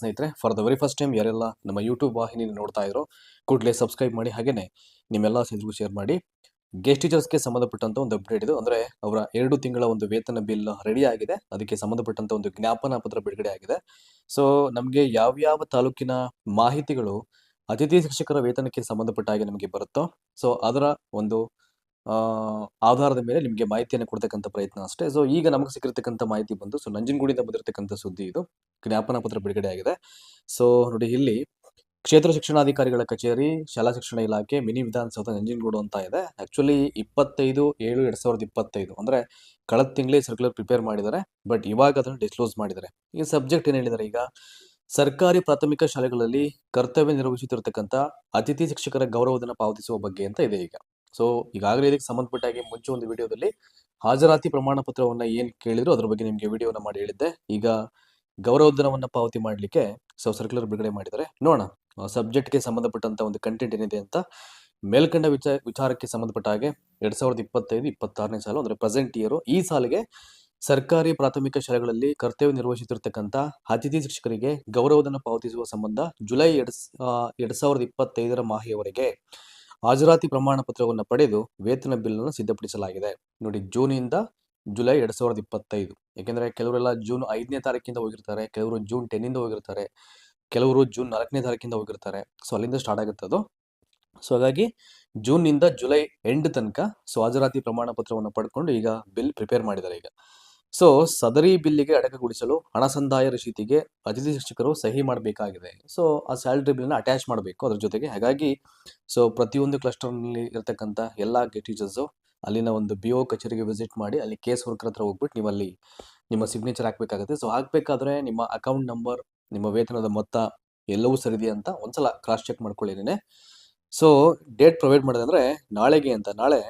ಸ್ನೇಹಿತರೆ for the very first time ಯಾರೆಲ್ಲ ನಮ್ಮ ಯೂಟ್ಯೂಬ್ ವಾಹಿನಿ ನೋಡ್ತಾ ಇದ್ರು, ಕೂಡಲೇ ಸಬ್ಸ್ಕ್ರೈಬ್ ಮಾಡಿ ಹಾಗೆಯೇ ನಿಮ್ಮೆಲ್ಲ ಸ್ನೇಹಿತರಿಗೂ ಶೇರ್ ಮಾಡಿ. ಗೆಸ್ಟ್ ಟೀಚರ್ಸ್ಗೆ ಸಂಬಂಧಪಟ್ಟಂತ ಒಂದು ಅಪ್ಡೇಟ್ ಇದು. ಅಂದ್ರೆ ಅವರ ಎರಡು ತಿಂಗಳ ಒಂದು ವೇತನ ಬಿಲ್ ರೆಡಿ ಆಗಿದೆ. ಅದಕ್ಕೆ ಸಂಬಂಧಪಟ್ಟಂತ ಒಂದು ಜ್ಞಾಪನ ಪತ್ರ ಬಿಡುಗಡೆ ಆಗಿದೆ. ಸೊ ನಮಗೆ ಯಾವ್ಯಾವ ತಾಲೂಕಿನ ಮಾಹಿತಿಗಳು ಅತಿಥಿ ಶಿಕ್ಷಕರ ವೇತನಕ್ಕೆ ಸಂಬಂಧಪಟ್ಟ ಹಾಗೆ ನಮಗೆ ಬರುತ್ತೋ ಸೊ ಅದರ ಒಂದು ಆಧಾರದ ಮೇಲೆ ನಿಮಗೆ ಮಾಹಿತಿಯನ್ನು ಕೊಡ್ತಕ್ಕಂಥ ಪ್ರಯತ್ನ ಅಷ್ಟೇ. ಸೊ ಈಗ ನಮಗೆ ಸಿಕ್ಕಿರ್ತಕ್ಕಂಥ ಮಾಹಿತಿ ಬಂದು ಸೊ ನಂಜನಗೂಡಿಂದ ಬಂದಿರತಕ್ಕಂಥ ಸುದ್ದಿ ಇದು. ಜ್ಞಾಪನ ಪತ್ರ ಬಿಡುಗಡೆ ಆಗಿದೆ. ಸೊ ನೋಡಿ ಇಲ್ಲಿ, ಕ್ಷೇತ್ರ ಶಿಕ್ಷಣಾಧಿಕಾರಿಗಳ ಕಚೇರಿ, ಶಾಲಾ ಶಿಕ್ಷಣ ಇಲಾಖೆ, ಮಿನಿ ವಿಧಾನಸೌಧ, ನಂಜನಗೂಡು ಅಂತ ಇದೆ. ಆಕ್ಚುಲಿ ಇಪ್ಪತ್ತೈದು ಏಳು ಎರಡು ಸಾವಿರದ ಇಪ್ಪತ್ತೈದು. ಅಂದ್ರೆ ಕಳೆದ ತಿಂಗಳೇ ಸರ್ಕ್ಯುಲರ್ ಪ್ರಿಪೇರ್ ಮಾಡಿದ್ದಾರೆ ಬಟ್ ಇವಾಗ ಅದನ್ನು ಡಿಸ್ಕ್ಲೋಸ್ ಮಾಡಿದ್ದಾರೆ. ಈ ಸಬ್ಜೆಕ್ಟ್ ಏನ್ ಹೇಳಿದ್ದಾರೆ ಈಗ? ಸರ್ಕಾರಿ ಪ್ರಾಥಮಿಕ ಶಾಲೆಗಳಲ್ಲಿ ಕರ್ತವ್ಯ ನಿರ್ವಹಿಸುತ್ತಿರತಕ್ಕಂಥ ಅತಿಥಿ ಶಿಕ್ಷಕರ ಗೌರವಧನ ಪಾವತಿಸುವ ಬಗ್ಗೆ ಅಂತ ಇದೆ ಈಗ. ಸೊ ಈಗಾಗಲೇ ಇದಕ್ಕೆ ಸಂಬಂಧಪಟ್ಟ ಹಾಗೆ ಮುಂಚೆ ಒಂದು ವಿಡಿಯೋದಲ್ಲಿ ಹಾಜರಾತಿ ಪ್ರಮಾಣ ಪತ್ರವನ್ನು ಏನು ಕೇಳಿದ್ರು ಅದ್ರ ಬಗ್ಗೆ ನಿಮಗೆ ವಿಡಿಯೋನ ಮಾಡಿ ಹೇಳಿದ್ದೆ. ಈಗ ಗೌರವಧನವನ್ನು ಪಾವತಿ ಮಾಡಲಿಕ್ಕೆ ಸೊ ಸರ್ಕ್ಯುಲರ್ ಬಿಡುಗಡೆ ಮಾಡಿದ್ದಾರೆ. ನೋಡೋಣ ಸಬ್ಜೆಕ್ಟ್ಗೆ ಸಂಬಂಧಪಟ್ಟಂತ ಒಂದು ಕಂಟೆಂಟ್ ಏನಿದೆ ಅಂತ ಮೇಲ್ಕಂಡ ವಿಚಾರ ವಿಚಾರಕ್ಕೆ ಸಂಬಂಧಪಟ್ಟ ಹಾಗೆ ಎರಡ್ ಸಾವಿರದ ಇಪ್ಪತ್ತೈದು, ಇಪ್ಪತ್ತಾರನೇ ಸಾಲು, ಅಂದ್ರೆ ಪ್ರೆಸೆಂಟ್ ಇಯರ್ ಈ ಸಾಲಿಗೆ ಸರ್ಕಾರಿ ಪ್ರಾಥಮಿಕ ಶಾಲೆಗಳಲ್ಲಿ ಕರ್ತವ್ಯ ನಿರ್ವಹಿಸುತ್ತಿರತಕ್ಕಂಥ ಅತಿಥಿ ಶಿಕ್ಷಕರಿಗೆ ಗೌರವಧನ ಪಾವತಿಸುವ ಸಂಬಂಧ ಜುಲೈ ಎರಡ್ ಎರಡ್ ಸಾವಿರದ ಇಪ್ಪತ್ತೈದರ ಮಾಹೆಯವರೆಗೆ ಹಾಜರಾತಿ ಪ್ರಮಾಣ ಪತ್ರವನ್ನು ಪಡೆದು ವೇತನ ಬಿಲ್ ಅನ್ನು ಸಿದ್ಧಪಡಿಸಲಾಗಿದೆ. ನೋಡಿ ಜೂನ್ ಇಂದ ಜುಲೈ ಎರಡ್ ಸಾವಿರದ ಇಪ್ಪತ್ತೈದು. ಯಾಕೆಂದ್ರೆ ಕೆಲವರೆಲ್ಲ ಜೂನ್ ಐದನೇ ತಾರೀಕಿಂದ ಹೋಗಿರ್ತಾರೆ, ಕೆಲವರು ಜೂನ್ ಟೆನ್ ಇಂದ ಹೋಗಿರ್ತಾರೆ, ಕೆಲವರು ಜೂನ್ ನಾಲ್ಕನೇ ತಾರೀಕಿಂದ ಹೋಗಿರ್ತಾರೆ. ಸೊ, ಅಲ್ಲಿಂದ ಸ್ಟಾರ್ಟ್ ಆಗುತ್ತೆ ಅದು. ಸೊ, ಹಾಗಾಗಿ ಜೂನ್ನಿಂದ ಜುಲೈ ಎಂಡ್ ತನಕ ಸೊ, ಹಾಜರಾತಿ ಪ್ರಮಾಣ ಪತ್ರವನ್ನು ಪಡ್ಕೊಂಡು ಈಗ ಬಿಲ್ ಪ್ರಿಪೇರ್ ಮಾಡಿದ್ದಾರೆ ಈಗ. ಸೊ ಸದರಿ ಬಿಲ್ಲಿಗೆ ಅಡಕಗೊಳಿಸಲು ಹಣ ಸಂದಾಯ ರಶೀತಿಗೆ ಅತಿಥಿ ಶಿಕ್ಷಕರು ಸಹಿ ಮಾಡಬೇಕಾಗಿದೆ. ಸೊ ಆ ಸ್ಯಾಲರಿ ಬಿಲ್ನ ಅಟ್ಯಾಚ್ ಮಾಡಬೇಕು ಅದ್ರ ಜೊತೆಗೆ. ಹಾಗಾಗಿ ಸೊ ಪ್ರತಿಯೊಂದು ಕ್ಲಸ್ಟರ್ನಲ್ಲಿ ಇರತಕ್ಕಂಥ ಎಲ್ಲ ಟೀಚರ್ಸು ಅಲ್ಲಿನ ಒಂದು ಬಿ ಒ ಕಚೇರಿಗೆ ವಿಸಿಟ್ ಮಾಡಿ ಅಲ್ಲಿ ಕೇಸ್ ವರ್ಕರ್ ಹತ್ರ ಹೋಗ್ಬಿಟ್ಟು ನಿಮ್ಮಲ್ಲಿ ನಿಮ್ಮ ಸಿಗ್ನೇಚರ್ ಹಾಕ್ಬೇಕಾಗುತ್ತೆ. ಸೊ ಹಾಕ್ಬೇಕಾದ್ರೆ ನಿಮ್ಮ ಅಕೌಂಟ್ ನಂಬರ್, ನಿಮ್ಮ ವೇತನದ ಮೊತ್ತ ಎಲ್ಲವೂ ಸರಿದೆಯಾ ಅಂತ ಒಂದ್ಸಲ ಕ್ರಾಸ್ ಚೆಕ್ ಮಾಡ್ಕೊಳ್ಳಿ ಸೊ ಡೇಟ್ ಪ್ರೊವೈಡ್ ಮಾಡಿದೆ ಅಂದರೆ ನಾಳೆಗೆ ಅಂತ. ನಾಳೆ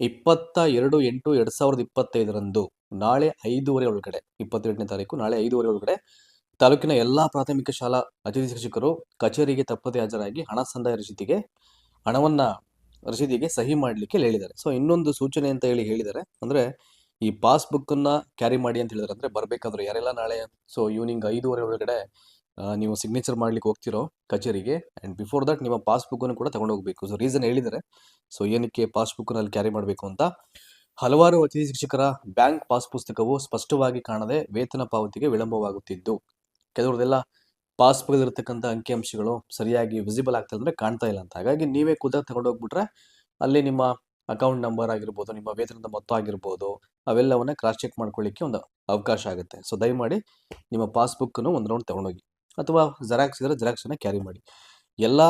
ಇಪ್ಪತ್ತ ಎರಡು ಎಂಟು ಎರಡ್ ಸಾವಿರದ ಇಪ್ಪತ್ತೈದರಂದು, ನಾಳೆ ಐದೂವರೆ ಒಳಗಡೆ ಇಪ್ಪತ್ತೆರಡನೇ ತಾರೀಕು, ನಾಳೆ ಐದೂವರೆ ಒಳಗಡೆ, ತಾಲೂಕಿನ ಎಲ್ಲಾ ಪ್ರಾಥಮಿಕ ಶಾಲಾ ಅತಿಥಿ ಶಿಕ್ಷಕರು ಕಚೇರಿಗೆ ತಪ್ಪದೆ ಹಾಜರಾಗಿ ಹಣ ಸಂದಾಯ ರಸೀದಿಗೆ ಹಣವನ್ನ ರಸೀದಿಗೆ ಸಹಿ ಮಾಡಲಿಕ್ಕೆ ಹೇಳಿದ್ದಾರೆ. ಸೊ ಇನ್ನೊಂದು ಸೂಚನೆ ಅಂತ ಹೇಳಿ ಹೇಳಿದ್ದಾರೆ. ಅಂದ್ರೆ, ಈ ಪಾಸ್ಬುಕ್ ಅನ್ನ ಕ್ಯಾರಿ ಮಾಡಿ ಅಂತ ಹೇಳಿದ್ದಾರೆ. ಅಂದ್ರೆ, ಬರ್ಬೇಕಾದ್ರೆ ಯಾರೆಲ್ಲ ನಾಳೆ ಸೊ ಈವ್ನಿಂಗ್ ಐದೂವರೆ ಒಳಗಡೆ ನೀವು ಸಿಗ್ನೇಚರ್ ಮಾಡ್ಲಿಕ್ಕೆ ಹೋಗ್ತಿರೋ ಕಚೇರಿಗೆ ಅಂಡ್ ಬಿಫೋರ್ ದಟ್ ನಿಮ್ಮ ಪಾಸ್ಬುಕ್ ಅನ್ನು ಕೂಡ ತಗೊಂಡು ಹೋಗ್ಬೇಕು ಸೊ ರೀಸನ್ ಹೇಳಿದರೆ ಸೊ ಏನಕ್ಕೆ ಪಾಸ್ಬುಕ್ನಲ್ಲಿ ಕ್ಯಾರಿ ಮಾಡಬೇಕು ಅಂತ? ಹಲವಾರು ಅತಿಥಿ ಶಿಕ್ಷಕರ ಬ್ಯಾಂಕ್ ಪಾಸ್ ಪುಸ್ತಕವು ಸ್ಪಷ್ಟವಾಗಿ ಕಾಣದೆ ವೇತನ ಪಾವತಿಗೆ ವಿಳಂಬವಾಗುತ್ತಿದ್ದು. ಕೆಲವ್ರದೆಲ್ಲ ಪಾಸ್ಬುಕ್ ಇರತಕ್ಕಂಥ ಅಂಕಿಅಂಶಗಳು ಸರಿಯಾಗಿ ವಿಸಿಬಲ್ ಆಗ್ತಾ ಅಂದ್ರೆ ಕಾಣ್ತಾ ಇಲ್ಲ ಅಂತ. ಹಾಗಾಗಿ ನೀವೇ ಖುದ್ದಾಗಿ ತಗೊಂಡು ಹೋಗ್ಬಿಟ್ರೆ ಅಲ್ಲಿ ನಿಮ್ಮ ಅಕೌಂಟ್ ನಂಬರ್ ಆಗಿರ್ಬೋದು, ನಿಮ್ಮ ವೇತನದ ಮೊತ್ತ ಆಗಿರ್ಬೋದು, ಅವೆಲ್ಲವನ್ನ ಕ್ರಾಸ್ ಚೆಕ್ ಮಾಡ್ಕೊಳ್ಳಿಕ್ಕೆ ಒಂದು ಅವಕಾಶ ಆಗುತ್ತೆ. ಸೊ ದಯಮಾಡಿ ನಿಮ್ಮ ಪಾಸ್ಬುಕ್ಕನ್ನು ಒಂದು ರೌಂಡ್ ತಗೊಂಡೋಗಿ. ಅಥವಾ ಜೆರಾಕ್ಸ್ ಇದ್ರೆ ಜೆರಾಕ್ಸನ್ನು ಕ್ಯಾರಿ ಮಾಡಿ. ಎಲ್ಲ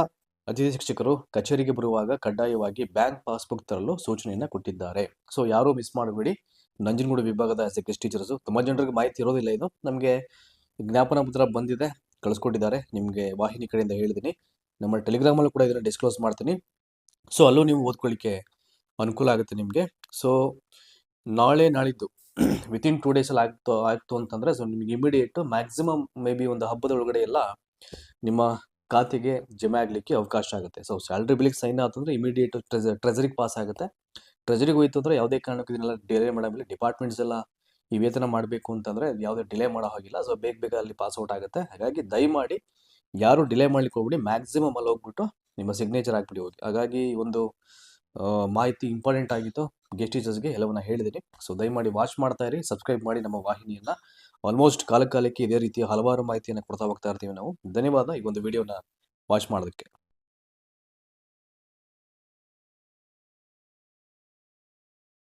ಅತಿಥಿ ಶಿಕ್ಷಕರು ಕಚೇರಿಗೆ ಬರುವಾಗ ಕಡ್ಡಾಯವಾಗಿ ಬ್ಯಾಂಕ್ ಪಾಸ್ಬುಕ್ ತರಲು ಸೂಚನೆಯನ್ನ ಕೊಟ್ಟಿದ್ದಾರೆ. ಸೊ ಯಾರೂ ಮಿಸ್ ಮಾಡಬೇಡಿ. ನಂಜನಗೂಡು ವಿಭಾಗದ ಆಸ್ ಎ ಗೆಸ್ಟ್ ಟೀಚರ್ಸ್ ತುಂಬಾ ಜನರಿಗೆ ಮಾಹಿತಿ ಇರೋದಿಲ್ಲ ಇದು. ನಮಗೆ ಜ್ಞಾಪನ ಪತ್ರ ಬಂದಿದೆ, ಕಳಿಸ್ಕೊಟ್ಟಿದ್ದಾರೆ. ನಿಮಗೆ ವಾಹಿನಿ ಕಡೆಯಿಂದ ಹೇಳಿದ್ದೀನಿ ನಮ್ಮ ಟೆಲಿಗ್ರಾಮಲ್ಲೂ ಕೂಡ ಇದನ್ನು ಡಿಸ್ಕ್ಲೋಸ್ ಮಾಡ್ತೀನಿ. ಸೊ ಅಲ್ಲೂ ನೀವು ಓದ್ಕೊಳ್ಳಿಕ್ಕೆ ಅನುಕೂಲ ಆಗುತ್ತೆ ನಿಮಗೆ. ಸೊ ನಾಳೆ ನಾಳಿದ್ದು ವಿತಿನ್ ಟೂ ಡೇಸಲ್ಲಿ ಆಗ್ತು ಆಯ್ತು ಅಂತಂದ್ರೆ ಸೊ ನಿಮಗೆ ಇಮಿಡಿಯೇಟ್ ಮ್ಯಾಕ್ಸಿಮಮ್ ಮೇ ಬಿ ಒಂದು ಹಬ್ಬದ ಒಳಗಡೆ ಎಲ್ಲ ನಿಮ್ಮ ಖಾತೆಗೆ ಜಮೆ ಆಗಲಿಕ್ಕೆ ಅವಕಾಶ ಆಗುತ್ತೆ. ಸೊ ಸ್ಯಾಲ್ರಿ ಬಿಲ್ಗೆ ಸೈನ್ ಆತಂದ್ರೆ ಇಮಿಡಿಯೇಟ್ ಟ್ರೆಜರಿಗೆ ಪಾಸ್ ಆಗುತ್ತೆ. ಟ್ರೆಜರಿಗೆ ಹೋಯ್ತು ಅಂದ್ರೆ ಯಾವುದೇ ಕಾರಣಕ್ಕೂ ಇದನ್ನೆಲ್ಲ ಡಿಲೇ ಮಾಡಬೇಕು ಡಿಪಾರ್ಟ್ಮೆಂಟ್ಸ್ ಎಲ್ಲ ಈ ವೇತನ ಮಾಡಬೇಕು ಅಂತಂದ್ರೆ ಯಾವುದೇ ಡಿಲೇ ಮಾಡೋ ಹಾಗಿಲ್ಲ. ಸೊ ಬೇಗ ಬೇಗ ಅಲ್ಲಿ ಪಾಸ್ ಔಟ್ ಆಗುತ್ತೆ. ಹಾಗಾಗಿ ದಯಮಾಡಿ ಯಾರು ಡಿಲೇ ಮಾಡ್ಲಿಕ್ಕೆ ಹೋಗ್ಬಿಡಿ. ಮ್ಯಾಕ್ಸಿಮಮ್ ಅಲ್ಲಿ ಹೋಗ್ಬಿಟ್ಟು ನಿಮ್ಮ ಸಿಗ್ನೇಚರ್ ಹಾಕ್ಬಿಡಿ ಹೋಗಿ. ಹಾಗಾಗಿ ಒಂದು ಮಾಹಿತಿ ಇಂಪಾರ್ಟೆಂಟ್ ಆಗಿತ್ತು. ಗೆಸ್ಟ್ ಟೀಚರ್ಸ್ಗೆ ಎಲ್ಲವನ್ನ ಹೇಳಿದ್ದೀನಿ. ಸೊ ದಯಮಾಡಿ ವಾಚ್ ಮಾಡ್ತಾ ಇರಿ ಸಬ್ಸ್ಕ್ರೈಬ್ ಮಾಡಿ ನಮ್ಮ ವಾಹಿನಿಯನ್ನ. ಆಲ್ಮೋಸ್ಟ್ ಕಾಲ ಕಾಲಕ್ಕೆ ಇದೇ ರೀತಿಯ ಹಲವಾರು ಮಾಹಿತಿಯನ್ನು ಕೊಡ್ತಾ ಹೋಗ್ತಾ ಇರ್ತೀವಿ ನಾವು. ಧನ್ಯವಾದ. ಈ ಒಂದು ವಿಡಿಯೋನ ವಾಚ್ ಮಾಡೋದಕ್ಕೆ.